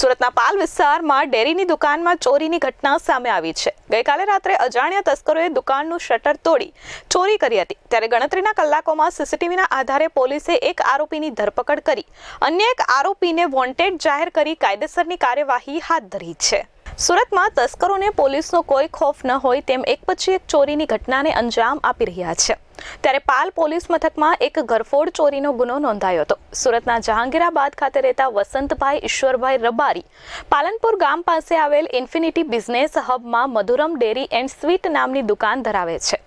સુરતના પાલ વિસ્તારમાં ડેરીની દુકાનમાં ચોરીની ઘટના સામે આવી છે. ગઈકાલે રાત્રે અજાણ્યા તસ્કરોએ દુકાનનું શટર તોડી ચોરી કરી હતી. ત્યારે ગણતરીના કલાકોમાં સીસીટીવીના આધારે પોલીસે એક આરોપીની ધરપકડ કરી. અન્ય એક આરોપીને વોન્ટેડ જાહેર કરી કાયદેસરની કાર્યવાહી હાથ ધરી છે. સુરતમાં તસ્કરોને પોલીસનો કોઈ ખોફ ન હોય તેમ એક પછી એક ચોરીની ઘટનાને અંજામ આપી રહ્યા છે. ત્યારે પાલ પોલીસ મથકમાં એક ઘરફોડ ચોરીનો ગુનો નોંધાયો હતો. સુરતના જહાંગીરાબાદ ખાતે રહેતા વસંતભાઈ ઈશ્વરભાઈ રબારી પાલનપુર ગામ પાસે આવેલ ઇન્ફિનિટી બિઝનેસ હબમાં મધુરમ ડેરી એન્ડ સ્વીટ નામની દુકાન ધરાવે છે.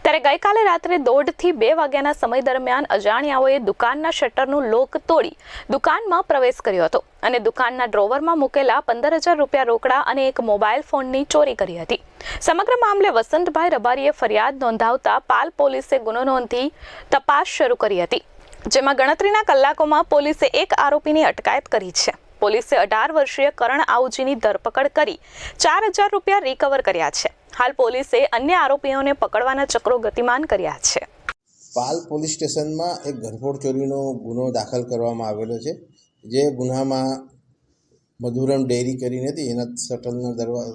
ત્યારે ગઈકાલે રાત્રે દોઢથી બે વાગ્યાના સમય દરમિયાન અજાણ્યાઓએ દુકાનના શટરનું લોક તોડી દુકાનમાં પ્રવેશ કર્યો હતો અને દુકાનના ડ્રોવરમાં મૂકેલા પંદર હજાર રૂપિયા રોકડા અને એક મોબાઈલ ફોનની ચોરી કરી હતી. સમગ્ર મામલે વસંતભાઈ રબારીએ ફરિયાદ નોંધાવતા પાલ પોલીસે ગુનો નોંધી તપાસ શરૂ કરી હતી, જેમાં ગણતરીના કલાકોમાં પોલીસે એક આરોપીની અટકાયત કરી છે. પોલીસે અઢાર વર્ષીય કરણ આઉજીની ધરપકડ કરી ચાર હજાર રૂપિયા રિકવર કર્યા છે. હાલ પોલીસે અન્ય આરોપીઓને પકડવાના ચક્રો ગતિમાન કર્યા છે. પાલ પોલીસ સ્ટેશનમાં એક ઘરફોડ ચોરીનો ગુનો દાખલ કરવામાં આવેલો છે, જે ગુનામાં મધુરમ ડેરી કરીને હતી. એના શટલના દરવા,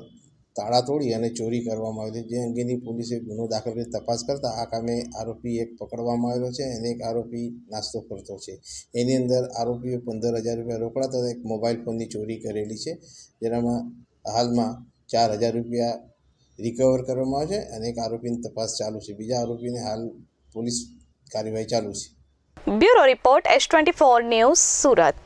તાળા તોડી અને ચોરી કરવામાં આવી હતી. જે અંગેની પોલીસે ગુનો દાખલ કરી તપાસ કરતાં આ કામે આરોપી એક પકડવામાં આવેલો છે અને એક આરોપી નાસ્તો કરતો છે. એની અંદર આરોપીએ પંદર હજાર રૂપિયા રોકડા તથા એક મોબાઈલ ફોનની ચોરી કરેલી છે, જેનામાં હાલમાં ચાર હજાર રૂપિયા રિકવર કરવામાં આવે છે અને એક આરોપીની તપાસ ચાલુ છે. બીજા આરોપીને હાલ પોલીસ કાર્યવાહી ચાલુ છે. Bureau report S twenty four news Surat.